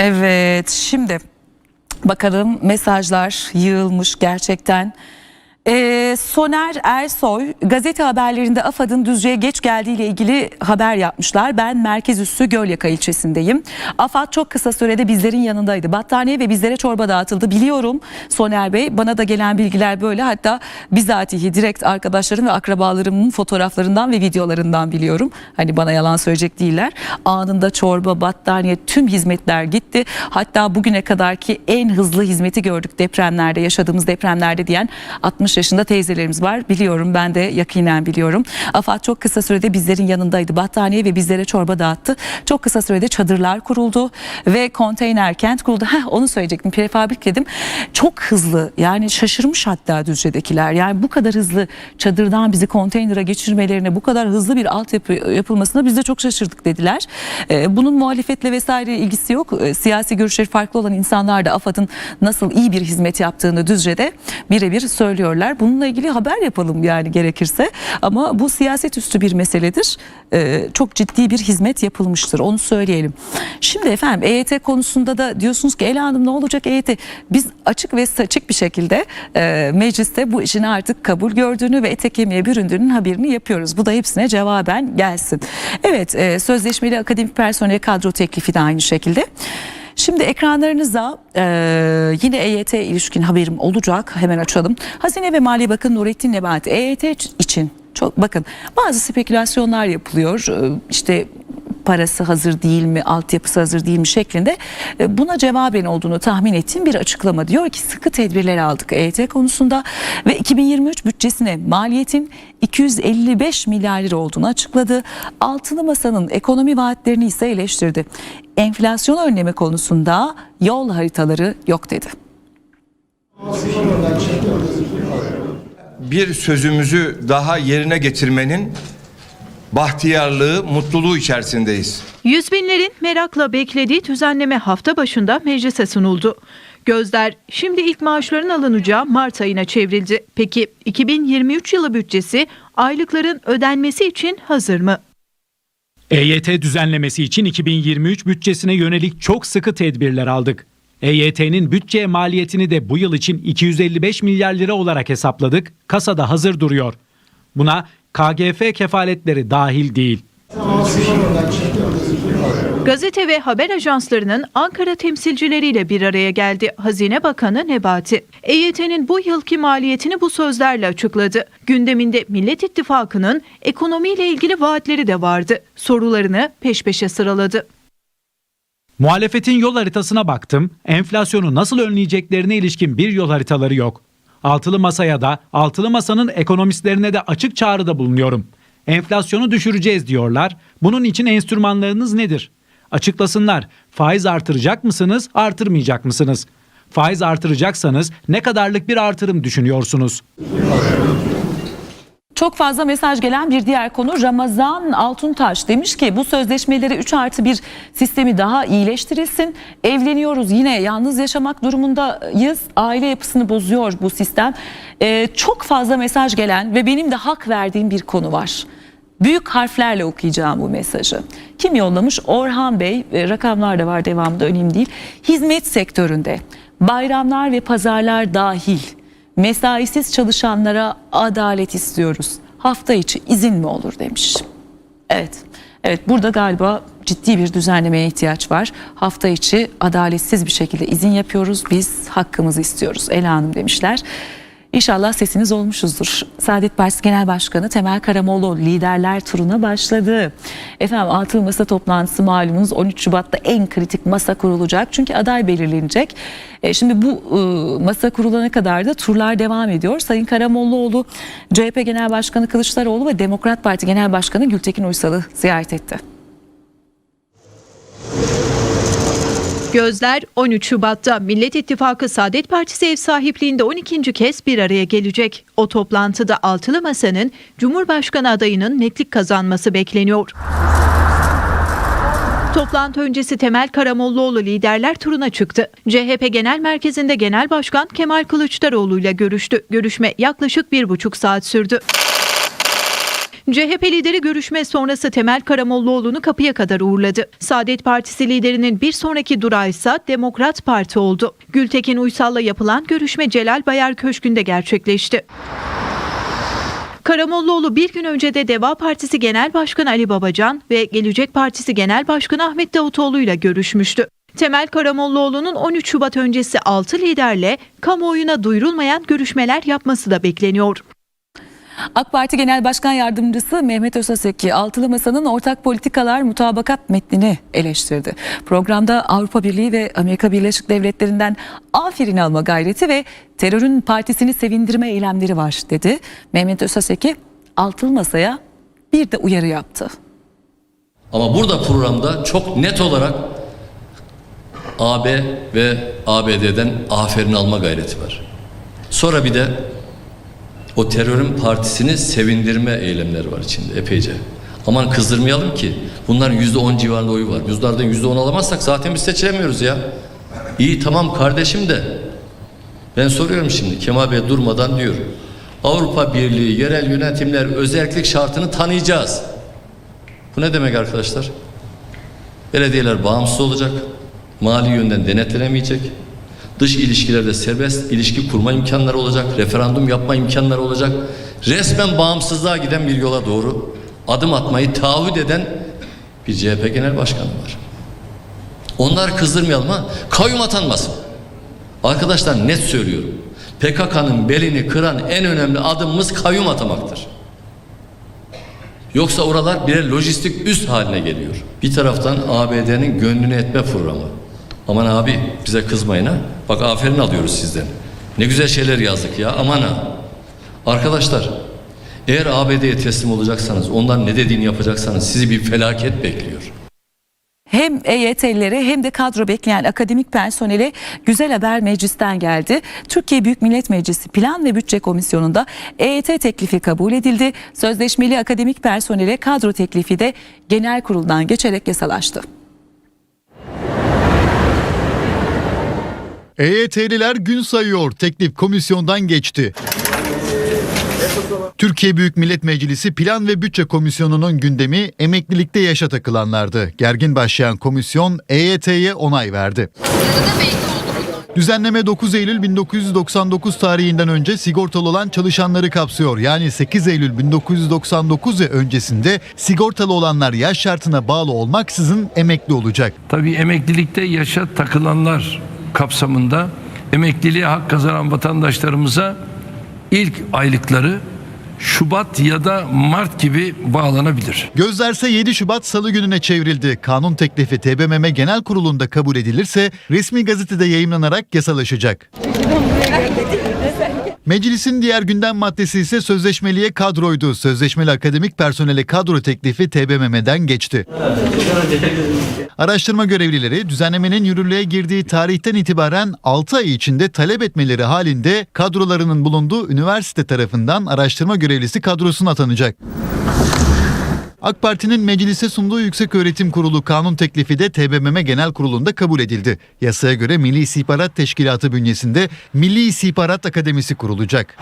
Evet şimdi bakalım mesajlar yığılmış gerçekten. Ee, Soner Ersoy gazete haberlerinde AFAD'ın Düzce'ye geç geldiğiyle ilgili haber yapmışlar. Ben merkez üssü Gölyaka ilçesindeyim. AFAD çok kısa sürede bizlerin yanındaydı. Battaniye ve bizlere çorba dağıtıldı. Biliyorum Soner Bey bana da gelen bilgiler böyle. Hatta bizatihi direkt arkadaşlarım ve akrabalarımın fotoğraflarından ve videolarından biliyorum. Hani bana yalan söyleyecek değiller. Anında çorba, battaniye tüm hizmetler gitti. Hatta bugüne kadarki en hızlı hizmeti gördük depremlerde yaşadığımız depremlerde diyen 60 yaşında teyzelerimiz var. Biliyorum ben de yakinen biliyorum. AFAD çok kısa sürede bizlerin yanındaydı. Battaniye ve bizlere çorba dağıttı. Çok kısa sürede çadırlar kuruldu ve konteyner kent kuruldu. Heh, onu söyleyecektim. Prefabrik dedim. Çok hızlı yani şaşırmış hatta Düzce'dekiler. Yani bu kadar hızlı çadırdan bizi konteynere geçirmelerine bu kadar hızlı bir altyapı yapılmasına biz de çok şaşırdık dediler. Ee, bunun muhalefetle vesaire ilgisi yok. Ee, siyasi görüşleri farklı olan insanlar da AFAD'ın nasıl iyi bir hizmet yaptığını Düzce'de birebir söylüyorlar. Bununla ilgili haber yapalım yani gerekirse. Ama bu siyaset üstü bir meseledir. Ee, çok ciddi bir hizmet yapılmıştır. Onu söyleyelim. Şimdi efendim EYT konusunda da diyorsunuz ki Ela Hanım ne olacak EYT? Biz açık ve açık bir şekilde e, mecliste bu işin artık kabul gördüğünü ve ete kemiğe büründüğünün haberini yapıyoruz. Bu da hepsine cevaben gelsin. Evet e, sözleşmeli akademik personel kadro teklifi de aynı şekilde. Şimdi ekranlarınıza e, yine EYT ilişkin haberim olacak. Hemen açalım. Hazine ve Maliye Bakanı Nurettin Nebati EYT için çok bakın bazı spekülasyonlar yapılıyor. İşte parası hazır değil mi, altyapısı hazır değil mi şeklinde e, buna cevaben olduğunu tahmin ettiğim bir açıklama diyor ki sıkı tedbirler aldık EYT konusunda ve 2023 bütçesine maliyetin 255 milyar lira olduğunu açıkladı. Altılı Masa'nın ekonomi vaatlerini ise eleştirdi. Enflasyon önleme konusunda yol haritaları yok dedi. bir sözümüzü daha yerine getirmenin bahtiyarlığı, mutluluğu içerisindeyiz. Yüz binlerin merakla beklediği düzenleme hafta başında meclise sunuldu. Gözler şimdi ilk maaşların alınacağı Mart ayına çevrildi. Peki 2023 yılı bütçesi aylıkların ödenmesi için hazır mı? EYT düzenlemesi için 2023 bütçesine yönelik çok sıkı tedbirler aldık. EYT'nin bütçe maliyetini de bu yıl için 255 milyar lira olarak hesapladık. Kasada hazır duruyor. Buna KGF kefaletleri dahil değil. Gazete ve haber ajanslarının Ankara temsilcileriyle bir araya geldi Hazine Bakanı Nebati. EYT'nin bu yılki maliyetini bu sözlerle açıkladı. Gündeminde Millet İttifakı'nın ekonomiyle ilgili vaatleri de vardı. Sorularını peş peşe sıraladı. Muhalefetin yol haritasına baktım. Enflasyonu nasıl önleyeceklerine ilişkin bir yol haritaları yok. Altılı masaya da, altılı masanın ekonomistlerine de açık çağrıda bulunuyorum. Enflasyonu düşüreceğiz diyorlar. Bunun için enstrümanlarınız nedir? Açıklasınlar. Faiz artıracak mısınız, artırmayacak mısınız? Faiz artıracaksanız ne kadarlık bir artırım düşünüyorsunuz? Çok fazla mesaj gelen bir diğer konu Ramazan Altuntaş demiş ki bu sözleşmeleri 3 artı bir sistemi daha iyileştirilsin. Evleniyoruz yine yalnız yaşamak durumundayız. Aile yapısını bozuyor bu sistem. Ee, çok fazla mesaj gelen ve benim de hak verdiğim bir konu var. Büyük harflerle okuyacağım bu mesajı. Kim yollamış? Orhan Bey, e, rakamlar da var devamında önemli değil. Hizmet sektöründe bayramlar ve pazarlar dahil mesaisiz çalışanlara adalet istiyoruz. Hafta içi izin mi olur demiş. Evet. Evet burada galiba ciddi bir düzenlemeye ihtiyaç var. Hafta içi adaletsiz bir şekilde izin yapıyoruz. Biz hakkımızı istiyoruz. Ela Hanım demişler. İnşallah sesiniz olmuşuzdur. Saadet Partisi Genel Başkanı Temel Karamoğlu liderler turuna başladı. Efendim altılı masa toplantısı malumunuz 13 Şubat'ta en kritik masa kurulacak. Çünkü aday belirlenecek. E, şimdi bu e, masa kurulana kadar da turlar devam ediyor. Sayın Karamollaoğlu, CHP Genel Başkanı Kılıçdaroğlu ve Demokrat Parti Genel Başkanı Gültekin Uysal'ı ziyaret etti. Gözler 13 Şubat'ta Millet İttifakı Saadet Partisi ev sahipliğinde 12. kez bir araya gelecek. O toplantıda Altılı Masa'nın Cumhurbaşkanı adayının netlik kazanması bekleniyor. Toplantı öncesi Temel Karamollaoğlu liderler turuna çıktı. CHP Genel Merkezi'nde Genel Başkan Kemal Kılıçdaroğlu ile görüştü. Görüşme yaklaşık bir buçuk saat sürdü. CHP lideri görüşme sonrası Temel Karamollaoğlu'nu kapıya kadar uğurladı. Saadet Partisi liderinin bir sonraki durağı ise Demokrat Parti oldu. Gültekin Uysal'la yapılan görüşme Celal Bayar Köşkü'nde gerçekleşti. Karamollaoğlu bir gün önce de Deva Partisi Genel Başkanı Ali Babacan ve Gelecek Partisi Genel Başkanı Ahmet Davutoğlu ile görüşmüştü. Temel Karamollaoğlu'nun 13 Şubat öncesi 6 liderle kamuoyuna duyurulmayan görüşmeler yapması da bekleniyor. AK Parti Genel Başkan Yardımcısı Mehmet Özaseki altılı masanın ortak politikalar mutabakat metnini eleştirdi. Programda Avrupa Birliği ve Amerika Birleşik Devletleri'nden aferin alma gayreti ve terörün partisini sevindirme eylemleri var dedi. Mehmet Özaseki altılı masaya bir de uyarı yaptı. Ama burada programda çok net olarak AB ve ABD'den aferin alma gayreti var. Sonra bir de o terörün partisini sevindirme eylemleri var içinde epeyce. Aman kızdırmayalım ki bunların yüzde on civarında oyu var. Yüzlerden yüzde on alamazsak zaten biz seçilemiyoruz ya. İyi tamam kardeşim de ben soruyorum şimdi Kemal Bey durmadan diyor. Avrupa Birliği yerel yönetimler özellik şartını tanıyacağız. Bu ne demek arkadaşlar? Belediyeler bağımsız olacak, mali yönden denetlenemeyecek, dış ilişkilerde serbest ilişki kurma imkanları olacak, referandum yapma imkanları olacak. Resmen bağımsızlığa giden bir yola doğru adım atmayı taahhüt eden bir CHP Genel Başkanı var. Onları kızdırmayalım ha, kayyum atanmasın. Arkadaşlar net söylüyorum. PKK'nın belini kıran en önemli adımımız kayyum atamaktır. Yoksa oralar birer lojistik üst haline geliyor. Bir taraftan ABD'nin gönlünü etme programı. Aman abi bize kızmayın ha. Bak aferin alıyoruz sizden. Ne güzel şeyler yazdık ya aman ha. Arkadaşlar eğer ABD'ye teslim olacaksanız ondan ne dediğini yapacaksanız sizi bir felaket bekliyor. Hem EYT'lilere hem de kadro bekleyen akademik personele güzel haber meclisten geldi. Türkiye Büyük Millet Meclisi Plan ve Bütçe Komisyonu'nda EYT teklifi kabul edildi. Sözleşmeli akademik personele kadro teklifi de genel kuruldan geçerek yasalaştı. EYT'liler gün sayıyor. Teklif komisyondan geçti. Türkiye Büyük Millet Meclisi Plan ve Bütçe Komisyonu'nun gündemi emeklilikte yaşa takılanlardı. Gergin başlayan komisyon EYT'ye onay verdi. Düzenleme 9 Eylül 1999 tarihinden önce sigortalı olan çalışanları kapsıyor. Yani 8 Eylül 1999 ve öncesinde sigortalı olanlar yaş şartına bağlı olmaksızın emekli olacak. Tabii emeklilikte yaşa takılanlar kapsamında emekliliğe hak kazanan vatandaşlarımıza ilk aylıkları Şubat ya da Mart gibi bağlanabilir. Gözlerse 7 Şubat Salı gününe çevrildi. Kanun teklifi TBMM Genel Kurulu'nda kabul edilirse resmi gazetede yayımlanarak yasalaşacak. Meclisin diğer gündem maddesi ise sözleşmeliye kadroydu. Sözleşmeli akademik personele kadro teklifi TBMM'den geçti. Araştırma görevlileri düzenlemenin yürürlüğe girdiği tarihten itibaren 6 ay içinde talep etmeleri halinde kadrolarının bulunduğu üniversite tarafından araştırma görevlisi kadrosuna atanacak. AK Parti'nin meclise sunduğu Yüksek Öğretim Kurulu kanun teklifi de TBMM Genel Kurulu'nda kabul edildi. Yasaya göre Milli İstihbarat Teşkilatı bünyesinde Milli İstihbarat Akademisi kurulacak.